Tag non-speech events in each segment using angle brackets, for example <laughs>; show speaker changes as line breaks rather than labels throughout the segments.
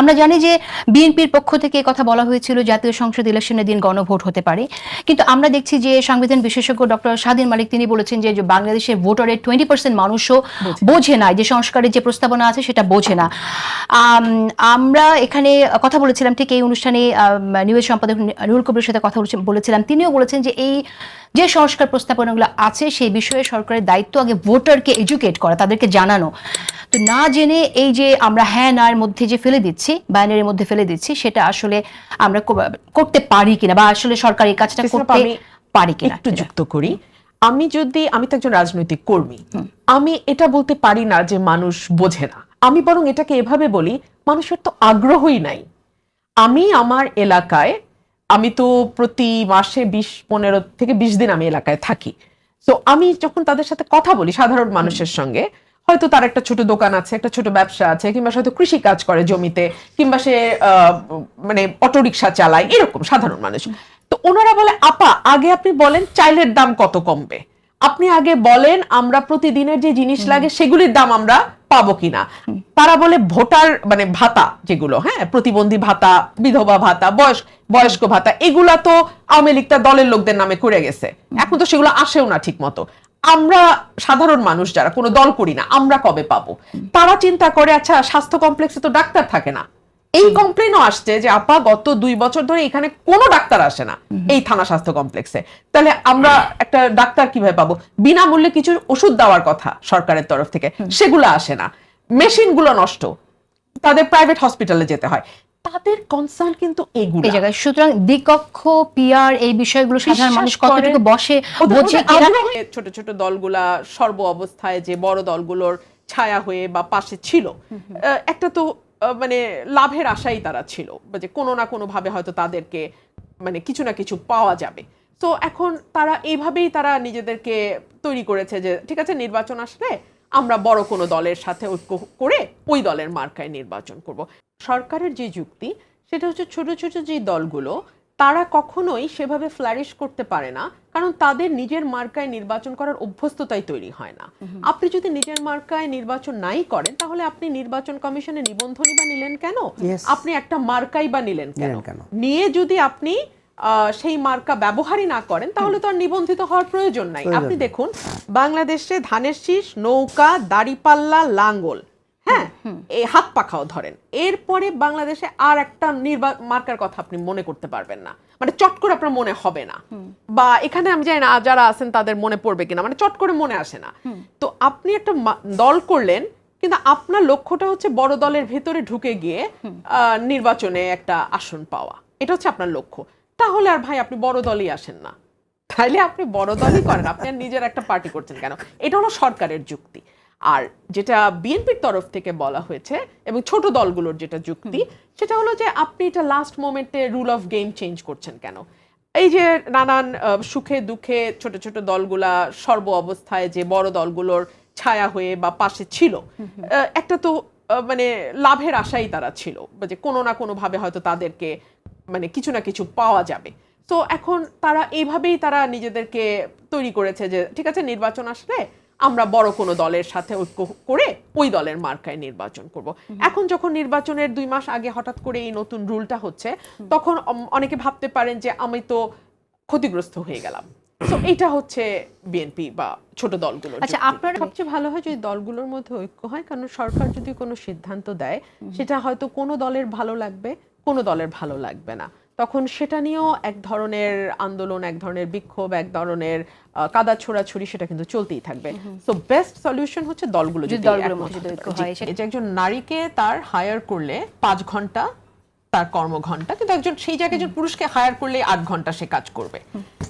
আমরা জানি যে বিএনপির পক্ষ থেকে কথা বলা হয়েছিল জাতীয় সংসদ ইলেকশনের দিন গণভোট হতে পারে। কিন্তু আমরা দেখছি যে সংবিধান বিশেষজ্ঞ ডক্টর স্বাধীন মালিক তিনি বলেছেন যে বাংলাদেশের ভোটারের টোয়েন্টি পার্সেন্ট মানুষও বোঝে না। যে সংস্কারের যে প্রস্তাবনা আছে সেটা বোঝে না। আমরা এখানে কথা বলেছিলাম, ঠিক এই অনুষ্ঠানে নিউজ সম্পাদক নুরুল কবির সাথে কথা বলেছিলাম। তিনিও বলেছেন যে এই যে সংস্কার প্রস্তাবনাগুলো আছে সেই বিষয়ে সরকারের দায়িত্ব আগে ভোটারকে এডুকেট করা তাদেরকে জানানো। তো না জেনে এই যে আমরা হ্যাঁ না এর মধ্যে যে ফেলে দিচ্ছি বাইনারির মধ্যে ফেলে দিচ্ছি সেটা আসলে আমরা করতে পারি কিনা বা আসলে সরকার এই কাজটা করতে পারি কিনা
একটু যুক্ত করি। আমি যদি আমি তো একজন রাজনৈতিক কর্মী আমি এটা বলতে পারি না যে মানুষ বোঝে না। আমি বরং এটাকে এভাবে বলি মানুষের তো আগ্রহই নাই। আমি আমার এলাকায় আমি তো প্রতি মাসে বিশ পনেরো থেকে বিশ দিন আমি এলাকায় থাকি। তো আমি যখন তাদের সাথে কথা বলি সাধারণ মানুষের সঙ্গে হয়তো তার একটা ছোট দোকান আছে একটা ছোট ব্যবসা আছে কিংবা হয়তো কৃষি কাজ করে জমিতে কিংবা সে আহ, মানে অটোরিকশা চালায় এরকম সাধারণ মানুষ। তো ওনারা বলে আপা আগে আপনি বলেন চাইলের দাম কত কমবে? আপনি আগে বলেন আমরা প্রতিদিনের যে জিনিস লাগে সেগুলির দাম আমরা পাবো কিনা? তারা বলে ভোটার মানে ভাতা যেগুলো হ্যাঁ প্রতিবন্ধী ভাতা, বিধবা ভাতা, বয়স, বয়স্ক ভাতা, এগুলা তো আওয়ামী লীগ তার দলের লোকদের নামে করে গেছে। এখন তো সেগুলো আসেও না ঠিক মতো আমরা সাধারণ মানুষ যারা, কোনো দল করি না, আমরা কবে পাবো? তারা চিন্তা করে আচ্ছা স্বাস্থ্য কমপ্লেক্সে তো ডাক্তার থাকে না। এই কমপ্লেনও আসছে যে আপা গত দুই বছর ধরে এখানে কোনো ডাক্তার আসে না এই থানা স্বাস্থ্য কমপ্লেক্সে তাহলে আমরা একটা ডাক্তার কীভাবে পাবো? বিনামূল্যে কিছু ওষুধ দেওয়ার কথা সরকারের তরফ থেকে। সেগুলো আসে না। মেশিনগুলো নষ্ট। তাদের প্রাইভেট হসপিটালে যেতে হয়। তাদের কনসার্ন কিন্তু এগুলো।
এই জায়গায় সুতরাং দ্বিকক্ষ পিআর এই বিষয়গুলো সাধারণ মানুষ কতটুকু বসে বোঝে
ছোট ছোট দলগুলা সর্ব অবস্থায় যে বড় দলগুলোর ছায়া হয়ে বা পাশে ছিল। একটা তো মানে লাভের আশাই তারা ছিল যে কোনো না কোনোভাবে হয়তো তাদেরকে মানে কিছু না কিছু পাওয়া যাবে। তো এখন তারা এইভাবেই তারা নিজেদেরকে তৈরি করেছে যে, ঠিক আছে, নির্বাচন আসলে আমরা বড় কোনো দলের সাথে ঐক্য করে ওই দলের মার্কায় নির্বাচন করব। সরকারের যে যুক্তি, সেটা হচ্ছে ছোট ছোট যে দলগুলো তারা কখনোই সেভাবে ফ্লারিশ করতে পারে না কারণ তাদের নিজের মার্কায় নির্বাচন করার অভ্যস্ততাই তৈরি হয় না। আপনি যদি নিজের মার্কায় নির্বাচন নাই করেন তাহলে আপনি নির্বাচন কমিশনে নিবন্ধনই বা নিলেন কেন? আপনি একটা মার্কাই বা নিলেন কেন?
কেন?
নিয়ে যদি আপনি আহ, সেই মার্কা ব্যবহারই না করেন তাহলে তো আর নিবন্ধিত হওয়ার প্রয়োজন নাই। আপনি দেখুন বাংলাদেশে ধানের শীষ নৌকা দাড়িপাল্লা লাঙ্গল হ্যাঁ এই হাত পাখাও ধরেন। এরপরে বাংলাদেশে আর একটা নির্বা মার্কার কথা আপনি মনে করতে পারবেন না। মানে চট করে আপনার মনে হবে না। বা এখানে আমি জানি না যারা আছেন তাদের মনে পড়বে কিনা। মানে চট করে মনে আসে না। তো আপনি একটা দল করলেন কিন্তু আপনার লক্ষ্যটা হচ্ছে বড় দলের ভেতরে ঢুকে গিয়ে নির্বাচনে একটা আসন পাওয়া। এটা হচ্ছে আপনার লক্ষ্য। তাহলে আর ভাই আপনি বড় দলই আসেন না। তাইলে আপনি বড় দলই করেন। আপনি নিজের একটা পার্টি করছেন কেন? এটা হলো সরকারের যুক্তি। আর যেটা বিএনপির তরফ থেকে বলা হয়েছে এবং ছোট দলগুলোর যেটা যুক্তি সেটা হলো যে আপনি এটা লাস্ট মোমেন্টে রুল অফ গেম চেঞ্জ করছেন কেন? এই যে নানান সুখে দুঃখে ছোট ছোট দলগুলা সর্ব অবস্থায় যে বড় দলগুলোর ছায়া হয়ে বা পাশে ছিল একটা তো মানে লাভের আশাই তারা ছিল যে কোনো না কোনোভাবে হয়তো তাদেরকে মানে কিছু না কিছু পাওয়া যাবে। তো এখন তারা এইভাবেই তারা নিজেদেরকে তৈরি করেছে যে ঠিক আছে নির্বাচন আসলে আমরা বড় কোনো দলের সাথে ঐক্য করে ওই দলের মার্কায় নির্বাচন করব। এখন যখন নির্বাচনের দুই মাস আগে হঠাৎ করে এই নতুন রুলটা হচ্ছে তখন অনেকে ভাবতে পারেন যে আমি তো ক্ষতিগ্রস্ত হয়ে গেলাম। তো এটা হচ্ছে বিএনপি বা ছোট দলগুলো
আচ্ছা, আপনার
সবচেয়ে ভালো হয় যদি দলগুলোর মধ্যে ঐক্য হয়? কারণ সরকার যদি কোনো সিদ্ধান্ত দেয় সেটা হয়তো কোনো দলের ভালো লাগবে কোনো দলের ভালো লাগবে না। তখন সেটা নিয়েও এক ধরনের আন্দোলন এক ধরনের বিক্ষোভ এক ধরনের কাদা ছোড়াছুড়ি সেটা কিন্তু চলতেই থাকবে। তো বেস্ট সলিউশন হচ্ছে দলগুলো
যদি
যে একজন নারীকে তার হায়ার করলে পাঁচ ঘণ্টা তার কর্মঘন্টা কিন্তু একজন সেই জায়গায় একজন পুরুষকে হায়ার করলে আট ঘণ্টা সে কাজ করবে।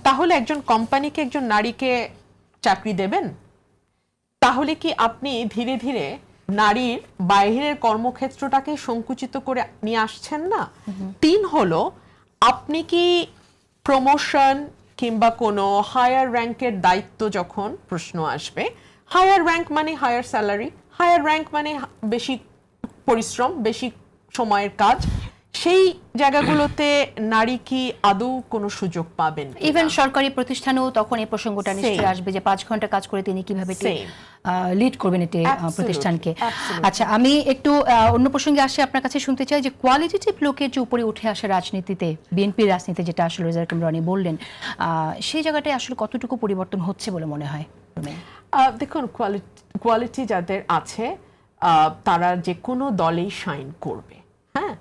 তাহলে একজন কোম্পানিকে একজন নারীকে চাকরি দেবেন? তাহলে কি আপনি ধীরে ধীরে নারীর বাইরের কর্মক্ষেত্রটাকে সংকুচিত করে নিয়ে আসছেন না? তিন হলো আপনি কি প্রমোশন কিংবা কোনো হায়ার র্যাঙ্কের দায়িত্ব যখন প্রশ্ন আসবে হায়ার র্যাঙ্ক মানে হায়ার স্যালারি হায়ার র্যাঙ্ক মানে বেশি পরিশ্রম, বেশি সময়ের কাজ সেই জায়গাগুলোতে নারী কি আদৌ কোনো সুযোগ পাবেন
ইভেন সরকারি প্রতিষ্ঠানেও তখন এই প্রসঙ্গটা নিশ্চয়ই আসবে যে পাঁচ ঘণ্টা কাজ করে তিনি কীভাবে লিড করবেন এটি প্রতিষ্ঠানকে। আচ্ছা আমি একটু অন্য প্রসঙ্গে আসি আপনার কাছে শুনতে চাই যে কোয়ালিটেটিভ লোকের যে উপরে উঠে আসে রাজনীতিতে বিএনপি রাজনীতিতে যেটা আসলে রেজাল্ট রনি বললেন আহ, সেই জায়গাটায় আসলে কতটুকু পরিবর্তন হচ্ছে বলে মনে হয়?
দেখুন কোয়ালিটি যাদের আছে আহ, তারা যে কোনো দলেই শাইন করবে। হ্যাঁ?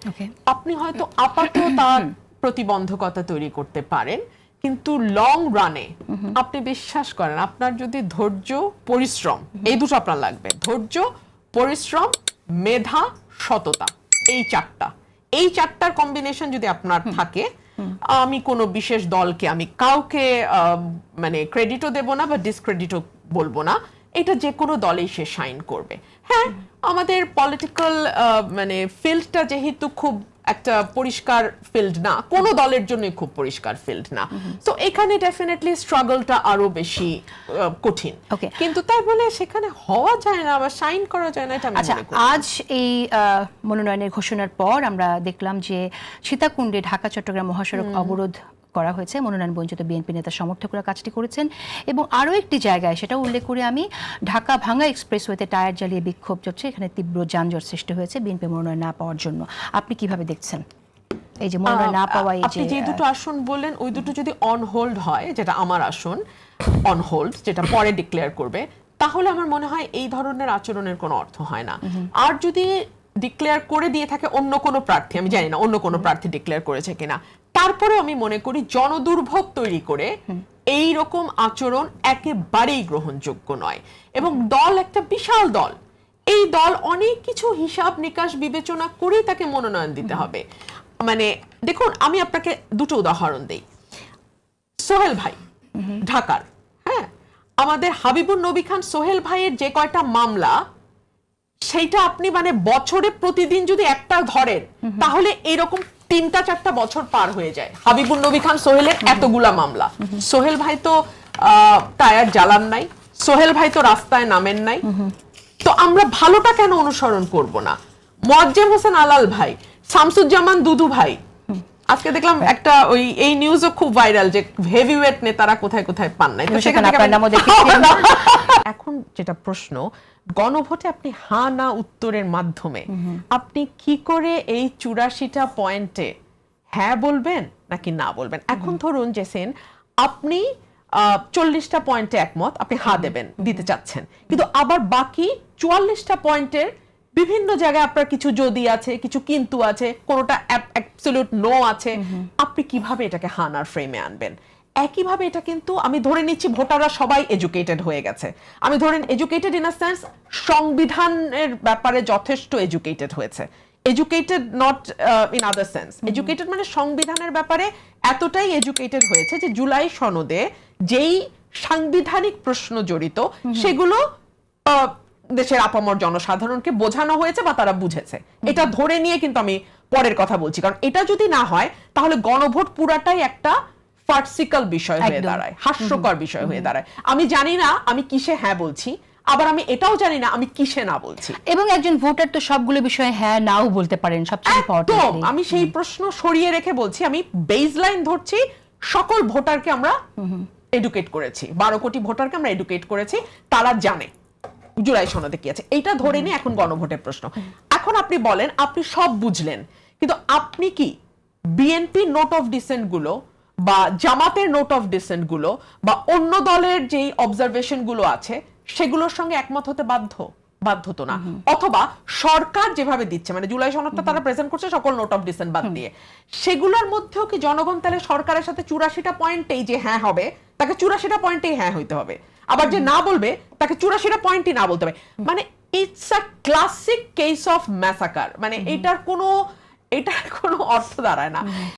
আপনি হয়তো আপাতত তার প্রতিবন্ধকতা তৈরি করতে পারেন কিন্তু লং রানে আপনি বিশ্বাস করেন আপনার যদি ধৈর্য পরিশ্রম এই দুটো আপনার লাগবে। ধৈর্য পরিশ্রম মেধা সততা এই চারটা। এই চারটার কম্বিনেশন যদি আপনার থাকে আমি কোনো বিশেষ দলকে আমি কাউকে মানে ক্রেডিটও দেব না বা ডিসক্রেডিটও বলব না। এটা যে কোনো দলেই সে সাইন করবে। হ্যাঁ আমাদের পলিটিক্যাল মানে ফিল্ডটা যেহেতু খুব একটা পরিষ্কার ফিল্ড না কোনো দলের জন্যই খুব পরিষ্কার ফিল্ড না তো এখানে ডেফিনেটলি স্ট্রাগলটা আরও বেশি কঠিন. কিন্তু তাই বলে সেখানে হওয়া যায় না বা সাইন করা যায় না এটা
আচ্ছা। আজ এই মনোনয়নের ঘোষণার পর আমরা দেখলাম যে সীতাকুণ্ডে ঢাকা চট্টগ্রাম মহাসড়ক অবরোধ করা হয়েছে। মনোনয়ন বঞ্চিত বিএনপি নেতা সমর্থকরা কাজটি করেছেন। এবং আরও একটি জায়গায় সেটা উল্লেখ করে আমি ঢাকা ভাঙ্গা এক্সপ্রেসওয়েতে টায়ার জ্বালিয়ে বিক্ষোভ চলছে। এখানে তীব্র যানজট সৃষ্টি হয়েছে বিএনপি মনোনয়ন না পাওয়ার জন্য। আপনি কীভাবে দেখছেন? এই যে মনোনয়ন না পাওয়া এই
যে
যে
দুটো আসন বললেন ওই দুটো যদি অন হোল্ড হয় যেটা আমার আসন অন হোল্ড যেটা পরে ডিক্লেয়ার করবে তাহলে আমার মনে হয় এই ধরনের আচরণের কোনো অর্থ হয় না। আর যদি ডিক্লেয়ার করে দিয়ে থাকে অন্য কোনো প্রার্থী আমি জানি না অন্য কোনো প্রার্থী ডিক্লেয়ার করেছে কিনা তারপরে আমি মনে করি জনদুর্ভোগ তৈরি করে এই রকম আচরণ একেবারেই গ্রহণযোগ্য নয়। এবং দল একটা বিশাল দল। এই দল অনেক কিছু হিসাব নিকাশ বিবেচনা করেই তাকে মনোনয়ন দিতে হবে। মানে দেখুন আমি আপনাকে দুটো উদাহরণ দেই। সোহেল ভাই ঢাকার হ্যাঁ? আমাদের হাবিবুর নবী খান সোহেল ভাইয়ের যে কয়টা মামলা সেইটা আপনি মানে বছরে প্রতিদিন যদি একটা ধরেন তাহলে এরকম তিনটা চারটা বছর পার হয়ে যায়। হাবিবুর নবী খান সোহেলের এতগুলা মামলা। সোহেল ভাই তো টায়ার জ্বালান নাই। সোহেল ভাই তো রাস্তায় নামেন নাই। তো আমরা ভালোটা কেন অনুসরণ করব না? মোয়াজ্জেম হোসেন আলাল ভাই শামসুজ্জামান দুদু ভাই। আজকে দেখলাম একটা ওই এই নিউজও খুব ভাইরাল যে হেভিওয়েট নেতারা কোথায় কোথায় পান নাই। <laughs> এখন যেটা প্রশ্ন গণভোটে আপনি হা না উত্তরের মাধ্যমে, আপনি কি করে এই চুরাশিটা পয়েন্টে হ্যাঁ বলবেন নাকি না বলবেন? এখন ধরুন যে সেন, আপনি চল্লিশটা পয়েন্টে একমত, আপনি হা দেবেন, দিতে চাচ্ছেন। কিন্তু আবার বাকি চুয়াল্লিশটা পয়েন্টের বিভিন্ন জায়গায় আপনার কিছু যদি আছে, কিছু কিন্তু আছে, কোনোটা অ্যাবসলিউট নো আছে, আপনি কীভাবে এটাকে হানার ফ্রেমে আনবেন? একইভাবে এটা কিন্তু আমি ধরে নিচ্ছি ভোটাররা সবাই এডুকেটেড হয়ে গেছে। আমি ধরেন এডুকেটেড ইন আ সেন্স সংবিধানের ব্যাপারে যথেষ্ট এডুকেটেড হয়েছে। Educated not in other sense educated মানে সংবিধানের ব্যাপারে এতটাই এডুকেটেড হয়েছে যে জুলাই সনদে যেই সাংবিধানিক প্রশ্ন জড়িত সেগুলো আহ, দেশের আপামর জনসাধারণকে বোঝানো হয়েছে বা তারা বুঝেছে। এটা ধরে নিয়ে কিন্তু আমি পরের কথা বলছি। কারণ এটা যদি না হয় তাহলে গণভোট পুরাটাই একটা ফার্সিক্যাল বিষয় হয়ে দাঁড়ায় হাস্যকর বিষয় হয়ে দাঁড়ায়। আমি জানি না আমি কিসে হ্যাঁ বলছি আবার আমি এটাও জানি না আমি কিসে না বলছি।
এবং একজন ভোটার তো সবগুলো বিষয়ে হ্যাঁ নাও বলতে পারেন সবচেয়ে
একদম! আমি সেই প্রশ্ন সরিয়ে রেখে বলছি আমি বেসলাইন ধরছি সকল ভোটারকে আমরা এডুকেট করেছি। বারো কোটি ভোটারকে আমরা এডুকেট করেছি তারা জানে। জুলাই সনদে কি আছে? এটা ধরে নিয়ে এখন গণভোটের প্রশ্ন। এখন আপনি বলেন আপনি সব বুঝলেন কিন্তু আপনি কি বিএনপি নোট অফ ডিসেন্টগুলো বা জামাতের নোট অফ ডিসেন্টগুলো বা অন্য দলের যেই অবজারভেশনগুলো আছে সেগুলোর সঙ্গে একমত হতে বাধ্য বাধ্য তো না অথবা সরকার যেভাবে দিচ্ছে মানে জুলাই সনদটা তারা প্রেজেন্ট করছে সকল নোট অফ ডিসেন্ট বাদ দিয়ে। সেগুলোর মধ্যেও কি জনগণ তাহলে সরকারের সাথে চুরাশিটা পয়েন্টেই যে হ্যাঁ হবে তাকে চুরাশিটা পয়েন্টেই হ্যাঁ হইতে হবে। আবার যে না বলবে তাকে চুরাশিটা পয়েন্টই না বলতে হবে। মানে it's a classic case of massacre মানে এটার কোনো এটার কোনো অর্থ দাঁড়ায় না।